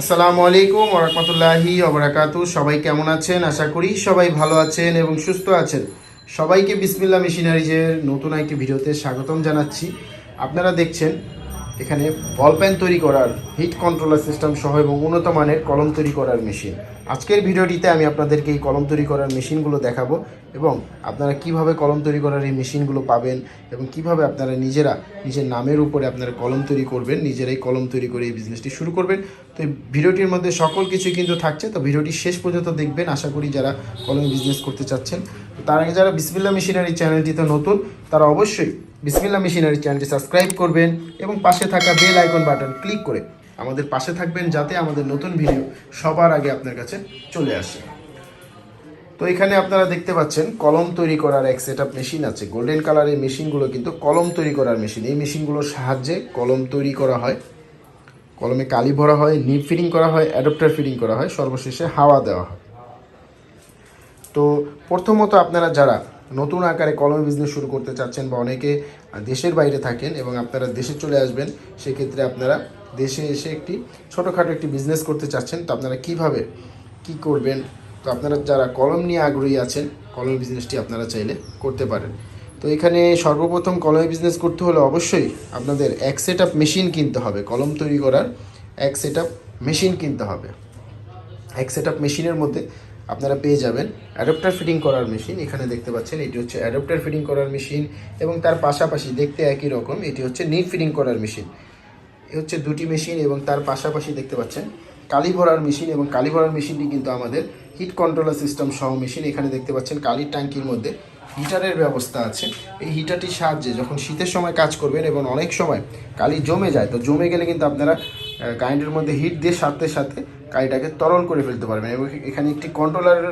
আসসালামু আলাইকুম ওরহমতুল্লাহি ওবরাকাতু সবাই কেমন আছেন? আশা করি সবাই ভালো আছেন এবং সুস্থ আছেন। সবাইকে বিসমিল্লা মেশিনারিজের নতুন একটি ভিডিওতে স্বাগতম জানাচ্ছি। আপনারা দেখছেন, এখানে বল প্যান তৈরি করার, হিট কন্ট্রোলার সিস্টেম সহ এবং উন্নত মানের কলম তৈরি করার মেশিন। আজকের ভিডিওটিতে আমি আপনাদেরকে এই কলম তৈরি করার মেশিনগুলো দেখাবো এবং আপনারা কীভাবে কলম তৈরি করার এই মেশিনগুলো পাবেন এবং কীভাবে আপনারা নিজেরা নিজের নামের উপরে আপনারা কলম তৈরি করবেন, নিজেরাই কলম তৈরি করে এই বিজনেসটি শুরু করবেন। তো এই ভিডিওটির মধ্যে সকল কিছুই কিন্তু থাকছে, তো ভিডিওটি শেষ পর্যন্ত দেখবেন। আশা করি যারা কলম বিজনেস করতে চাচ্ছেন তার আগে যারা বিসমিল্লা মেশিনারি চ্যানেলটিতে নতুন, তারা অবশ্যই বিসমিল্লা মেশিনারি চ্যানেলটি সাবস্ক্রাইব করবেন এবং পাশে থাকা বেল আইকন বাটন ক্লিক করে আমাদের পাশে থাকবেন যাতে আমাদের নতুন ভিডিও সবার আগে আপনার কাছে চলে আসে। তো এখানে আপনারা দেখতে পাচ্ছেন, কলম তৈরি করার এক সেট মেশিন আছে। গোল্ডেন কালারের মেশিনগুলো কিন্তু কলম তৈরি করার মেশিন এই মেশিনগুলোর সাহায্যে কলম তৈরি করা হয়। কলমে কালি ভরা হয় নিপ ফিটিং করা হয় অ্যাডপ্টার ফিটিং করা হয়, সর্বশেষে হাওয়া দেওয়া হয়। তো প্রথমত আপনারা যারা নতুন আকারে কলম বিজনেস শুরু করতে চাচ্ছেন বা অনেকে দেশের বাইরে থাকেন এবং আপনারা দেশে চলে আসবেন, সেক্ষেত্রে আপনারা দেশে এসে একটি ছোটোখাটো একটি বিজনেস করতে চাচ্ছেন। তো আপনারা কীভাবে কি করবেন? তো আপনারা যারা কলম নিয়ে আগ্রহী আছেন, কলম বিজনেসটি আপনারা চাইলে করতে পারেন। তো এখানে সর্বপ্রথম কলম বিজনেস করতে হলে অবশ্যই আপনাদের এক সেট আপ মেশিন কিনতে হবে। কলম তৈরি করার এক সেট আপ মেশিন কিনতে হবে। এক সেট মেশিনের মধ্যে আপনারা পেয়ে যাবেন অ্যাডাপ্টার ফিটিং করার মেশিন। এখানে দেখতে পাচ্ছেন এটি হচ্ছে অ্যাডাপ্টার ফিটিং করার মেশিন এবং তার পাশাপাশি দেখতে একই রকম, এটি হচ্ছে নিট ফিটিং করার মেশিন। এ হচ্ছে দুটি মেশিন এবং তার পাশাপাশি দেখতে পাচ্ছেন কালি ভরার মেশিন এবং কালি ভরার মেশিনটি কিন্তু আমাদের হিট কন্ট্রোলার সিস্টেম সহ মেশিন। এখানে দেখতে পাচ্ছেন কালির ট্যাঙ্কির মধ্যে হিটারের ব্যবস্থা আছে। এই হিটারটির সাহায্যে যখন শীতের সময় কাজ করবেন এবং অনেক সময় কালি জমে যায়, তো জমে গেলে কিন্তু আপনারা কারেন্টের মধ্যে হিট দিয়ে সাথে সাথে কালিটাকে তরল করে ফেলতে পারবেন। এবং এখানে একটি কন্ট্রোলারের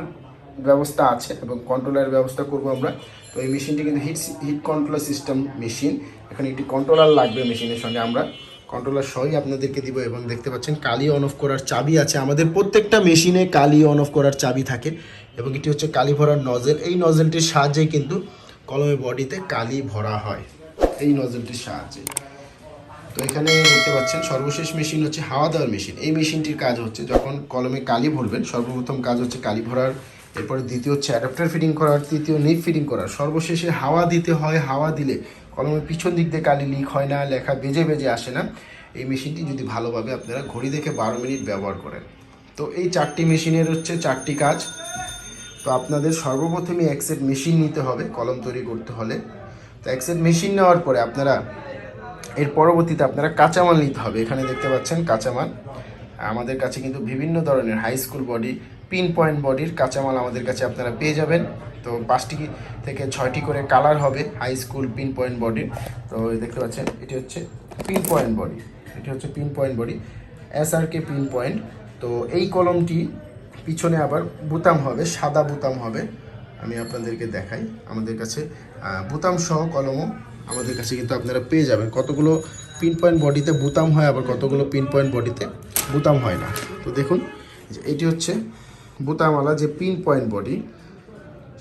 ব্যবস্থা আছে এবং কন্ট্রোলারের ব্যবস্থা করব আমরা। তো এই মেশিনটি কিন্তু heat heat controller system machine এখানে একটি কন্ট্রোলার লাগবে মেশিনের সঙ্গে আমরা। কন্ট্রোলার সহই আপনাদেরকে দিব এবং দেখতে পাচ্ছেন কালি অন অফ করার চাবি আছে। আমাদের প্রত্যেকটা মেশিনে কালি অন অফ করার চাবি থাকে এবং এটি হচ্ছে কালি ভরার নজেল এই নজেলটির সাহায্যে কিন্তু কলমের বডিতে কালি ভরা হয়। এই নজেলটির সাহায্যে। তো এখানে দেখতে পাচ্ছেন, সর্বশেষ মেশিন হচ্ছে হাওয়া দেওয়ার মেশিন এই মেশিনটির কাজ হচ্ছে যখন কলমে কালি ভরবেন, সর্বপ্রথম কাজ হচ্ছে কালি ভরার, এরপরে দ্বিতীয় হচ্ছে অ্যাডাপ্টার ফিটিং করার, তৃতীয় নিট ফিটিং করার। সর্বশেষে হাওয়া দিতে হয়, হাওয়া দিলে কলমের পিছন দিক দিয়ে কালি লিক হয় না, লেখা বেজে বেজে আসে না। এই মেশিনটি যদি ভালোভাবে আপনারা ঘড়ি দেখে বারো মিনিট ব্যবহার করেন। তো এই চারটি মেশিনের হচ্ছে চারটি কাজ। তো আপনাদের সর্বপ্রথমে এক সেট মেশিন নিতে হবে, কলম তৈরি করতে হলে। তো এক সেট মেশিন নেওয়ার পরে আপনারা এর পরবর্তীতে আপনারা কাঁচামাল নিতে হবে। এখানে দেখতে পাচ্ছেন কাঁচামাল। আমাদের কাছে কিন্তু বিভিন্ন ধরনের high school body pin point বডির কাঁচামাল আমাদের কাছে আপনারা পেয়ে যাবেন। তো পাঁচটি থেকে ছয়টি করে কালার হবে হাই স্কুল পিন পয়েন্ট বডির তো দেখতে পাচ্ছেন, এটি হচ্ছে পিন পয়েন্ট বডি এটি হচ্ছে pin point body S R K pin point তো এই কলমটি পিছনে আবার বুতাম হবে, সাদা বুতাম হবে। আমি আপনাদেরকে দেখাই। আমাদের কাছে বুতাম সহ কলমও আমাদের কাছে কিন্তু আপনারা পেয়ে যাবেন। কতগুলো পিন পয়েন্ট বডিতে বুতাম হয়, আবার কতগুলো পিন পয়েন্ট বডিতে বুতাম হয় না। তো দেখুন যে এটি হচ্ছে বুতামওয়ালা যে পিন পয়েন্ট বডি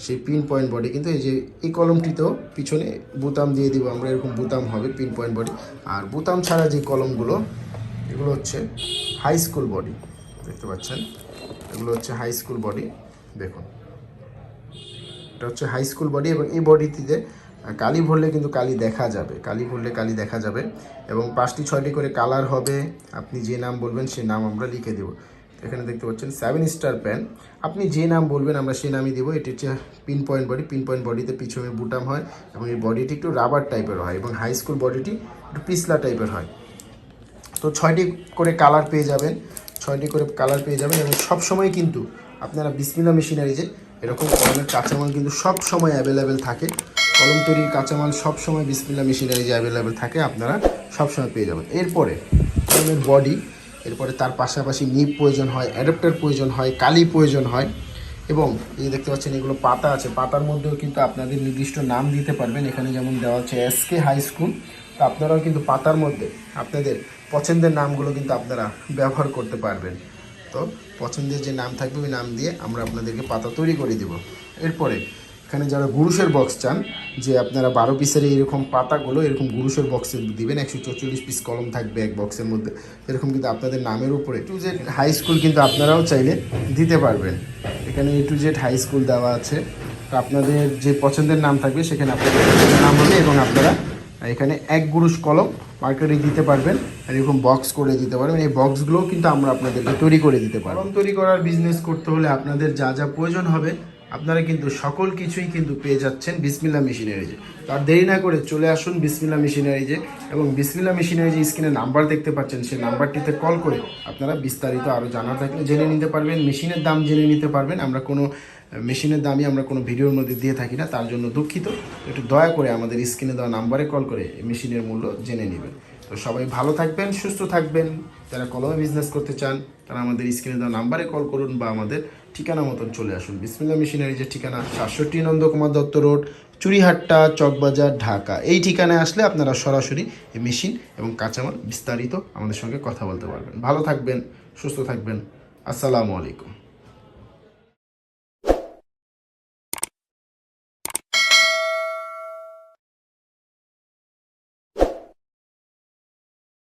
সেই পিন পয়েন্ট বডি কিন্তু এই যে এই কলমটিতেও পিছনে বুতাম দিয়ে দিব, আমরা এরকম বুতাম হবে পিন পয়েন্ট বডি আর বুতাম ছাড়া যে কলমগুলো, এগুলো হচ্ছে হাই স্কুল বডি দেখতে পাচ্ছেন? এগুলো হচ্ছে হাই স্কুল বডি দেখুন, এটা হচ্ছে হাই স্কুল বডি এবং এই বডিটিতে কালি ভরলে কিন্তু কালি দেখা যাবে। কালি ভরলে কালি দেখা যাবে এবং পাঁচটি ছয়টি করে কালার হবে। আপনি যে নাম বলবেন সে নাম আমরা লিখে দেবো। এখানে দেখতে পাচ্ছেন সেভেন স্টার প্যান আপনি যে নাম বলবেন আমরা সেই নামই দেবো। এটি হচ্ছে pin point body pin point বডিতে পিছনে বুটাম হয় এবং এই বডিটি একটু রাবার টাইপের হয় এবং হাই স্কুল বডিটি একটু পিছলা টাইপের হয়। তো ছয়টি করে কালার পেয়ে যাবেন। ছয়টি করে কালার পেয়ে যাবেন এবং সব সময় কিন্তু আপনারা বিসমিলা মেশিনারি যে এরকম কলমের কাঁচামাল কিন্তু সব সময় অ্যাভেলেবেল থাকে। কলম তৈরির কাঁচামাল সব সময় বিসমিল্লা মেশিনারি যে অ্যাভেলেবেল থাকে, আপনারা সব সময় পেয়ে যাবেন। এরপরে কলমের বডি এরপরে তার পাশাপাশি নিপ প্রয়োজন হয় অ্যাডাপ্টার প্রয়োজন হয়, কালি প্রয়োজন হয়, এবং এই দেখতে পাচ্ছেন, এগুলো পাতা আছে। পাতার মধ্যেও কিন্তু আপনাদের নির্দিষ্ট নাম দিতে পারবেন। এখানে যেমন দেওয়া হচ্ছে এসকে হাই স্কুল তো আপনারাও কিন্তু পাতার মধ্যে আপনাদের পছন্দের নামগুলো কিন্তু আপনারা ব্যবহার করতে পারবেন। তো পছন্দের যে নাম থাকবে, ওই নাম দিয়ে আমরা আপনাদেরকে পাতা তৈরি করে দেব। এরপরে এখানে যারা গুরুষের বক্স চান যে আপনারা বারো পিসের এইরকম পাতাগুলো এরকম গুরুষের বক্সে দিবেন একশো চৌচল্লিশ পিস কলম থাকবে এক বক্সের মধ্যে। এরকম কিন্তু আপনাদের নামের উপরে টু জেড হাই স্কুল কিন্তু আপনারাও চাইলে দিতে পারবেন। এখানে A to Z high school দেওয়া আছে। তো আপনাদের যে পছন্দের নাম থাকবে সেখানে আপনাদের নাম হবে এবং আপনারা এখানে এক গুরুষ কলম মার্কেটে দিতে পারবেন। আর এরকম বক্স করে দিতে পারবেন। এই বক্সগুলোও কিন্তু আমরা আপনাদেরকে তৈরি করে দিতে পারব। তৈরি করার বিজনেস করতে হলে আপনাদের যা যা প্রয়োজন হবে আপনারা কিন্তু সকল কিছুই কিন্তু পেয়ে যাচ্ছেন বিসমিল্লা মেশিনারিজে তার দেরি না করে চলে আসুন বিসমিল্লা মেশিনারিজে এবং বিসমিল্লা মেশিনারিজে স্ক্রিনে নাম্বার দেখতে পাচ্ছেন, সেই নাম্বারটিতে কল করে আপনারা বিস্তারিত আরও জানা থাকলে জেনে নিতে পারবেন, মেশিনের দাম জেনে নিতে পারবেন। আমরা কোনো, মেশিনের দামই আমরা কোনো ভিডিওর মধ্যে দিয়ে থাকি না, তার জন্য দুঃখিত। একটু দয়া করে আমাদের স্ক্রিনে দেওয়া নাম্বারে কল করে মেশিনের মূল্য জেনে নেবেন। তো সবাই ভালো থাকবেন, সুস্থ থাকবেন। যারা কলমে বিজনেস করতে চান, তারা আমাদের স্ক্রিনে দেওয়া নাম্বারে কল করুন বা আমাদের ঠিকানা মতন চলে আসুন। বিসমিল্লা মিশনারি যে ঠিকানা, সাতষট্টি নন্দকুমার দত্ত রোড চুরিহাট্টা চকবাজার, ঢাকা। এই ঠিকানায় আসলে আপনারা সরাসরি এই মেশিন এবং কাঁচামাল বিস্তারিত আমাদের সঙ্গে কথা বলতে পারবেন। ভালো থাকবেন, সুস্থ থাকবেন। আসসালামু আলাইকুম।